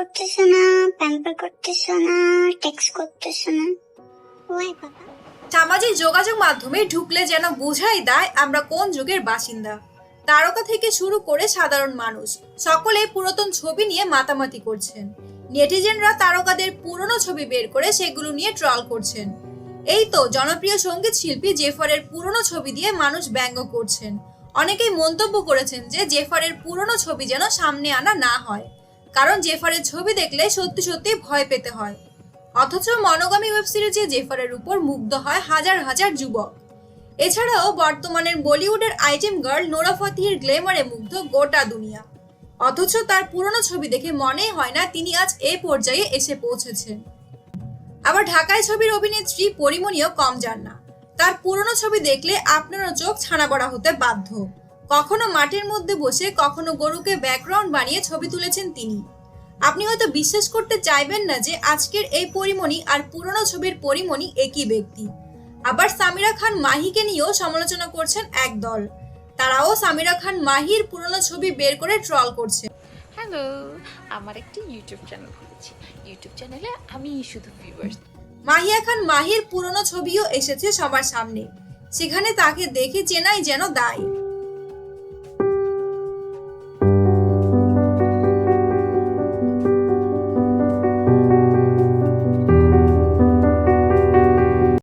করতেছো না প্যাম্পার করতেছো না টেক্সট করতেছো না ওয়াই বাবা। সামাজিক যোগাযোগ মাধ্যমে ঢুকলে যেন দেয় আমরা কোন যুগের বাসিন্দা। তারকা থেকে শুরু করে সাধারণ মানুষ পুরাতন ছবি নিয়ে মাতামাতি করছেন। নেটিজেনরা তারকাদের পুরনো ছবি বের করে সেগুলো নিয়ে ট্রল করছেন। এই তো জনপ্রিয় সংগীত শিল্পী জেফারের পুরনো ছবি দিয়ে মানুষ ব্যঙ্গ করছেন। অনেকেই মন্তব্য করেছেন যে জেফারের পুরনো ছবি যেন সামনে আনা না হয়। কারণ জেফারের ছবি দেখলে সত্যি সত্যি ভয় পেতে হয়। অথচ মনোগামী ওয়েব সিরিজে জেফারের উপর মুগ্ধ হয় হাজার হাজার যুবক। এছাড়াও বর্তমানের বলিউডের আইটেম গার্ল নোরা ফতিহের গ্লেমারে মুগ্ধ গোটা দুনিয়া। অথচ তার পুরনো ছবি দেখে মনেই হয় না তিনি আজ এ পর্যায়ে এসে পৌঁছেছেন। আবার ঢাকায় ছবির অভিনেত্রী পরিমণিও কম যান না। তার পুরনো ছবি দেখলে আপনারও চোখ ছানা বড়া হতে বাধ্য। কখনো মাঠের মধ্যে বসে কখনো গরুকে ব্যাকগ্রাউন্ড বানিয়ে ছবি তুলেছেন তিনি। আপনি হয়তো বিশ্বাস করতে চাইবেন না যে আজকের এই পরিমণি আর পুরনো ছবির পরিমণি একই ব্যক্তি। আবার সামিরা খান মাহিকে নিয়েও সমালোচনা করছেন এক দল। তারাও সামিরা খান মাহির পুরনো ছবি বের করে ট্রল করছে। হ্যালো আমার একটি ইউটিউব চ্যানেল খুলেছি। ইউটিউব চ্যানেলে আমি শুধু ভিউয়ার্স মাহিয়া খান মাহির পুরনো ছবিও এসেছে সবার সামনে। সেখানে তাকে দেখে চেনাই যেন দায়।